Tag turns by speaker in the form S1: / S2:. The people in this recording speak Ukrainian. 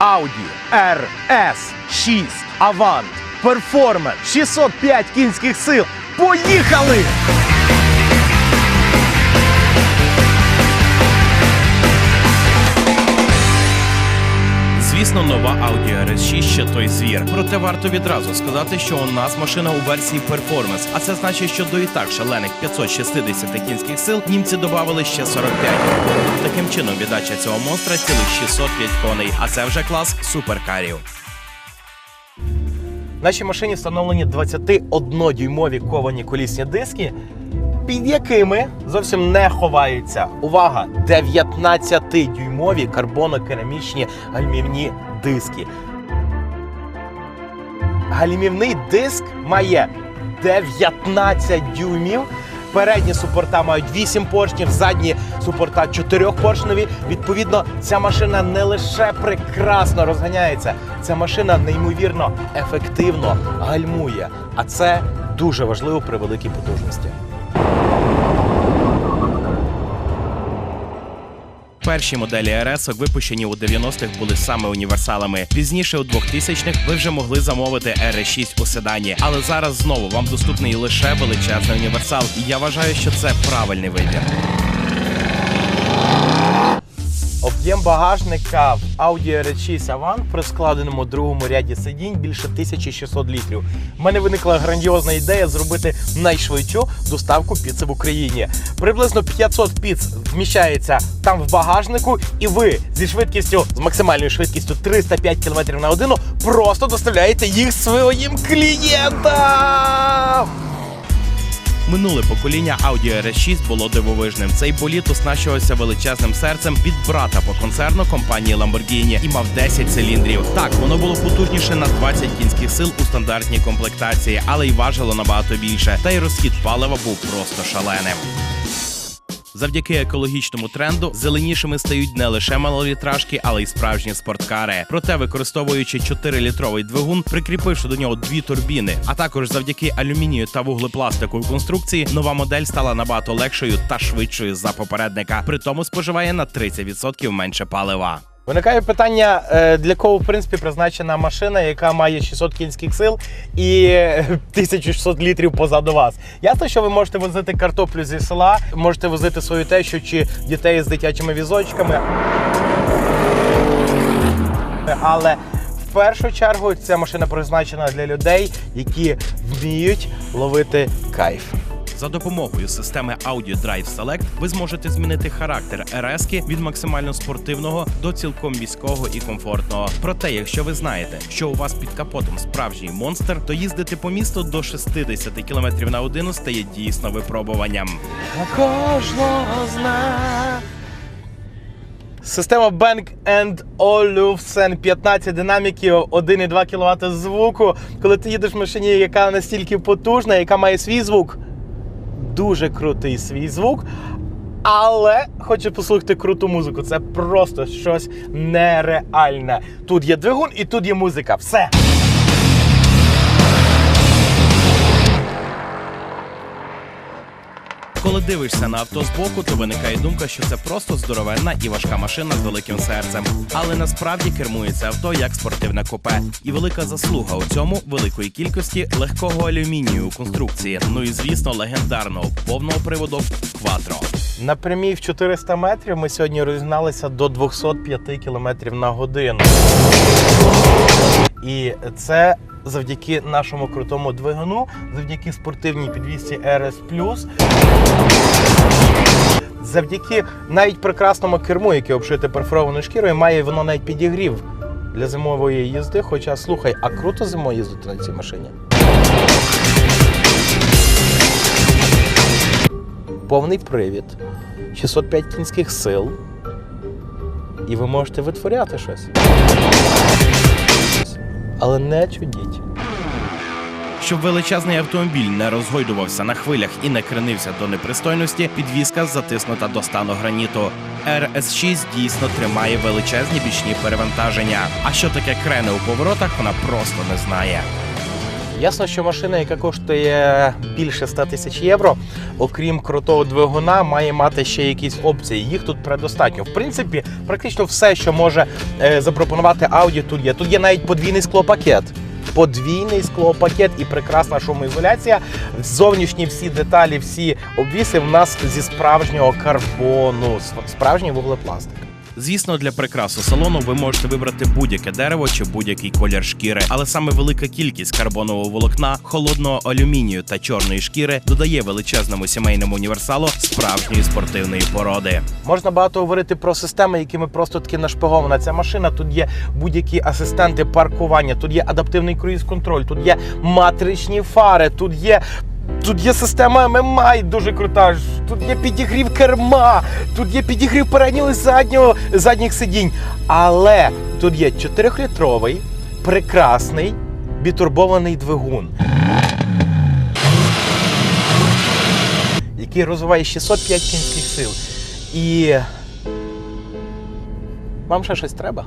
S1: Audi RS6 Avant Performance 605 кінських сил. Поїхали!
S2: Звісно, нова Audi RS6 ще той звір. Проте варто відразу сказати, що у нас машина у версії Performance, а це значить, що до і так шалених 560 кінських сил німці додали ще 45. Таким чином, віддача цього монстра цілих 605 коней, а це вже клас суперкарів.
S1: Нашій машині встановлені 21-дюймові ковані колісні диски, під якими зовсім не ховаються. Увага! 19-дюймові карбонокерамічні гальмівні диски. Гальмівний диск має 19 дюймів. Передні супорта мають 8 поршнів, задні супорта 4 поршневі. Відповідно, ця машина не лише прекрасно розганяється, ця машина неймовірно ефективно гальмує. А це дуже важливо при великій потужності.
S2: Перші моделі РС, випущені у 90-х, були саме універсалами. Пізніше у 2000-х ви вже могли замовити RS6 у седані, але зараз знову вам доступний лише величезний універсал. І я вважаю, що це правильний вибір.
S1: Об'єм багажника в Audi RS6 Avant при складеному другому ряді сидінь більше 1600 літрів. У мене виникла грандіозна ідея зробити найшвидшу доставку піци в Україні. Приблизно 500 піц вміщається там в багажнику, і ви зі швидкістю з максимальною швидкістю 305 км на годину просто доставляєте їх своїм клієнтам.
S2: Минуле покоління Audi RS6 було дивовижним. Цей боліт оснащувався величезним серцем від брата по концерну компанії Lamborghini і мав 10 циліндрів. Так, воно було потужніше на 20 кінських сил у стандартній комплектації, але й важило набагато більше. Та й розхід палива був просто шаленим. Завдяки екологічному тренду зеленішими стають не лише малолітражки, але й справжні спорткари. Проте, використовуючи 4-літровий двигун, прикріпивши до нього дві турбіни, а також завдяки алюмінію та вуглепластику конструкції, нова модель стала набагато легшою та швидшою за попередника. При тому споживає на 30% менше палива.
S1: Виникає питання, е, для кого в принципі призначена машина, яка має 600 кінських сил і е, 1600 літрів позаду вас. Ясно, що ви можете возити картоплю зі села, можете возити свою тещу чи дітей з дитячими візочками. Але в першу чергу ця машина призначена для людей, які вміють ловити кайф.
S2: За допомогою системи Audio Drive Select ви зможете змінити характер rs від максимально спортивного до цілком міського і комфортного. Проте, якщо ви знаєте, що у вас під капотом справжній монстр, то їздити по місту до 60 км на годину стає дійсно випробуванням.
S1: Кожного з нас. Система Bang Olufsen 15 динаміків, 1,2 кВт звуку. Коли ти їдеш в машині, яка настільки потужна, яка має свій звук, дуже крутий свій звук. Але хочу послухати круту музику. Це просто щось нереальне. Тут є двигун і тут є музика. Все.
S2: Коли дивишся на авто збоку, то виникає думка, що це просто здоровенна і важка машина з великим серцем. Але насправді кермується авто як спортивне купе. І велика заслуга у цьому великої кількості легкого алюмінію у конструкції. Ну і звісно, легендарного повного приводу Quattro.
S1: На прямій в 400 метрів ми сьогодні розігналися до 205 км на годину. І це завдяки нашому крутому двигуну, завдяки спортивній підвісці RS+, завдяки навіть прекрасному керму, яке обшите перфорованою шкірою, має воно навіть підігрів для зимової їзди. Хоча слухай, а круто зимою їздити на цій машині. Повний привід, 605 кінських сил. І ви можете витворяти щось. Але не чудіть.
S2: Щоб величезний автомобіль не розгойдувався на хвилях і не кренився до непристойності, підвізка затиснута до стану граніту. RS6 дійсно тримає величезні бічні перевантаження. А що таке крени у поворотах, вона просто не знає.
S1: Ясно, що машина, яка коштує більше 100 тисяч євро, окрім крутого двигуна, має мати ще якісь опції. Їх тут предостатньо. В принципі, практично все, що може е, запропонувати Audi, тут є. Тут є навіть подвійний склопакет. Подвійний склопакет і прекрасна шумоізоляція. Зовнішні всі деталі, всі обвіси в нас зі справжнього карбону, справжній вуглепластик.
S2: Звісно, для прикрасу салону ви можете вибрати будь-яке дерево чи будь-який колір шкіри, але саме велика кількість карбонового волокна, холодного алюмінію та чорної шкіри додає величезному сімейному універсалу справжньої спортивної породи.
S1: Можна багато говорити про системи, якими просто таки нашпигована ця машина. Тут є будь-які асистенти паркування, тут є адаптивний круїз-контроль, тут є матричні фари, тут є. Тут є система MMI дуже крута. Тут є підігрів керма, тут є підігрів переднього заднього задніх сидінь. Але тут є 4-літровий, прекрасний бітурбований двигун, який розвиває 605 кінських сил. І вам ще щось треба?